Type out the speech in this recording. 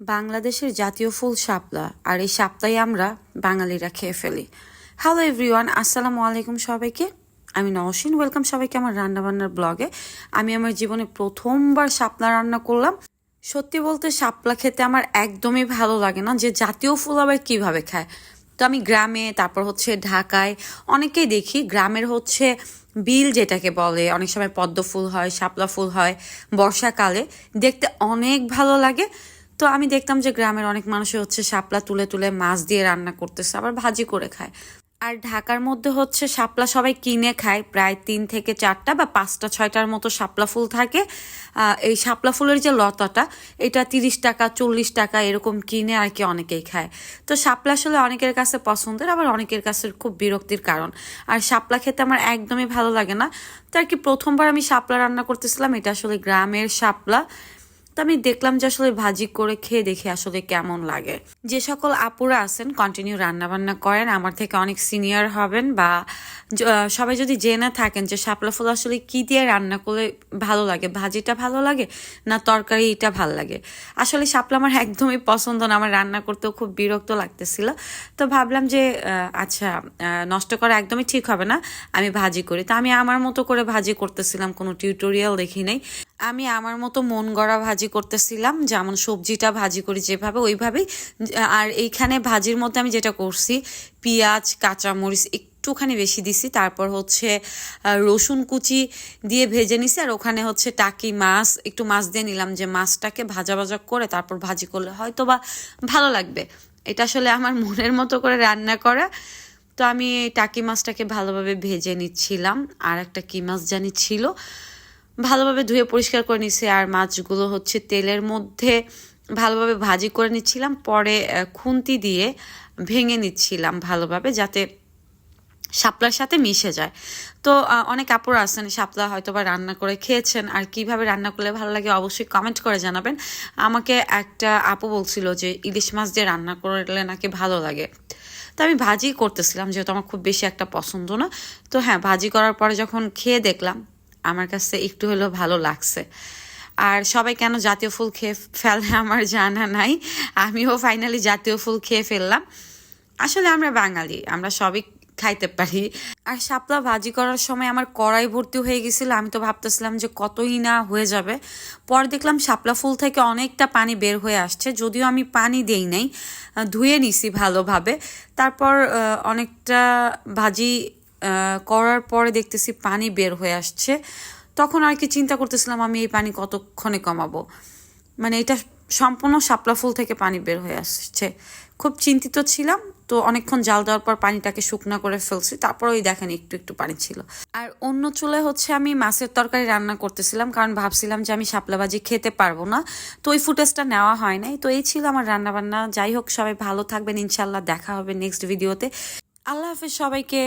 বাংলাদেশের জাতীয় ফুল শাপলা, আর এই শাপলাই আমরা বাঙালিরা খেয়ে ফেলি। হ্যালো এভরিওয়ান আসসালামু আলাইকুম সবাইকে। আমি নওশিন ওয়েলকাম সবাইকে আমার রান্নাবান্নার ব্লগে আমি আমার জীবনে প্রথমবার শাপলা রান্না করলাম। সত্যি বলতে শাপলা খেতে আমার একদমই ভালো লাগে না, যে জাতীয় ফুল আবার কীভাবে খায়। তো আমি গ্রামে, তারপর হচ্ছে ঢাকায় অনেকেই দেখি। গ্রামের হচ্ছে বিল যেটাকে বলে, অনেক সময় পদ্ম ফুল হয়, শাপলা ফুল হয়, বর্ষাকালে। দেখতে অনেক ভালো লাগে। তো আমি দেখতাম যে গ্রামের অনেক মানুষই হচ্ছে শাপলা তুলে তুলে মাছ দিয়ে রান্না করতেছে, আবার ভাজি করে খায়। আর ঢাকার মধ্যে হচ্ছে শাপলা সবাই কিনে খায়, প্রায় তিন থেকে চারটা বা পাঁচটা, ছয়টার মতো শাপলা ফুল থাকে। এই শাপলা ফুলের যে লতাটা, এটা তিরিশ টাকা, চল্লিশ টাকা এরকম কিনে আর কি অনেকেই খায়। তো শাপলা আসলে অনেকের কাছে পছন্দের, আবার অনেকের কাছে খুব বিরক্তির কারণ। আর শাপলা খেতে আমার একদমই ভালো লাগে না। তো আর কি প্রথমবার আমি শাপলা রান্না করতেছিলাম, এটা আসলে গ্রামের শাপলা। তো আমি দেখলাম যে আসলে ভাজি করে খেয়ে দেখি আসলে কেমন লাগে। যে সকল আপুরা আছেন কন্টিনিউ রান্না বান্না করেন, আমার থেকে অনেক সিনিয়র হবেন বা সবাই যদি জেনে থাকেন যে শাপলা ফুল আসলে কি দিয়ে রান্না করলে ভালো লাগে, ভাজিটা ভালো লাগে না তরকারিটা ভালো লাগে? আসলে শাপলা আমার একদমই পছন্দ না, আমার রান্না করতেও খুব বিরক্ত লাগতেছিল। তো ভাবলাম যে আচ্ছা নষ্ট করা একদমই ঠিক হবে না, আমি ভাজি করি। তো আমি আমার মতো করে ভাজি করতেছিলাম, কোনো টিউটোরিয়াল দেখি নাই। আমি আমার মতো মন গড়া ভাজি করতেছিলাম, যেমন সবজিটা ভাজি করি যেভাবে, ওইভাবেই। আর এইখানে ভাজির মধ্যে আমি যেটা করছি, পেঁয়াজ, কাঁচামরিচ একটুখানি বেশি দিছি, তারপর হচ্ছে রসুন কুচি দিয়ে ভেজে নিছি, আর ওখানে হচ্ছে টাকি মাছ, একটু মাছ দিয়ে নিলাম যে মাছটাকে ভাজা ভাজা করে তারপর ভাজি করলে হয়তো বা ভালো লাগবে। এটা আসলে আমার মনের মতো করে রান্না করা। তো আমি টাকি মাছটাকে ভালোভাবে ভেজে নিচ্ছিলাম, আর একটা কি মাছ জানি ছিল ভালোভাবে ধুয়ে পরিষ্কার করে নিছি আর মাছগুলো হচ্ছে তেলের মধ্যে ভালোভাবে ভাজি করে নিচ্ছিলাম, পরে খুন্তি দিয়ে ভেঙে নিচ্ছিলাম ভালোভাবে যাতে শাপলার সাথে মিশে যায়। তো অনেক কাপড় আছেন, শাপলা হয়তো বা রান্না করে খেয়েছেন, আর কীভাবে রান্না করলে ভালো লাগে অবশ্যই কমেন্ট করে জানাবেন। আমাকে একটা আপু বলছিল যে, ইলিশ মাছ দিয়ে রান্না করলে নাকি ভালো লাগে? তো আমি ভাজি করতেছিলাম, যেহেতু আমার খুব বেশি একটা পছন্দ না। তো হ্যাঁ ভাজি করার পরে যখন খেয়ে দেখলাম আমার কাছে একটু হলেও ভালো লাগছে। আর সবাই কেন জাতীয় ফুল খেয়ে ফেলে আমার জানা নাই? আমিও ফাইনালি জাতীয় ফুল খেয়ে ফেললাম। আসলে আমরা বাঙালি, আমরা সবই খাইতে পারি। আর শাপলা ভাজি করার সময় আমার কড়াই ভর্তি হয়ে গেছিল, আমি তো ভাবতেছিলাম যে কতই না হয়ে যাবে। পর দেখলাম শাপলা ফুল থেকে অনেকটা পানি বের হয়ে আসছে, যদিও আমি পানি দেই নাই, ধুয়ে নিছি ভালোভাবে। তারপর অনেকটা ভাজি করার পরে দেখতেছি পানি বের হয়ে আসছে। তখন আর কি চিন্তা করতেছিলাম, আমি এই পানি কতক্ষণে কমাবো? মানে এটা সম্পূর্ণ শাপলা ফুল থেকে পানি বের হয়ে আসছে। খুব চিন্তিত ছিলাম, তো অনেকক্ষণ জাল দেওয়ার পর পানিটাকে শুকনো করে ফেলছি, তারপর ওই দেখেন একটু একটু পানি ছিল। আর অন্য চুলে হচ্ছে আমি মাছের তরকারি রান্না করতেছিলাম, কারণ ভাবছিলাম যে আমি শাপলা ভাজি খেতে পারব না। তো ওই ফুটেজটা নেওয়া হয় নাই, তো এই ছিল আমার রান্না বান্না যাই হোক, সবাই ভালো থাকবেন, ইনশাল্লাহ দেখা হবে নেক্সট ভিডিওতে। আল্লাহ হাফিজ সবাইকে।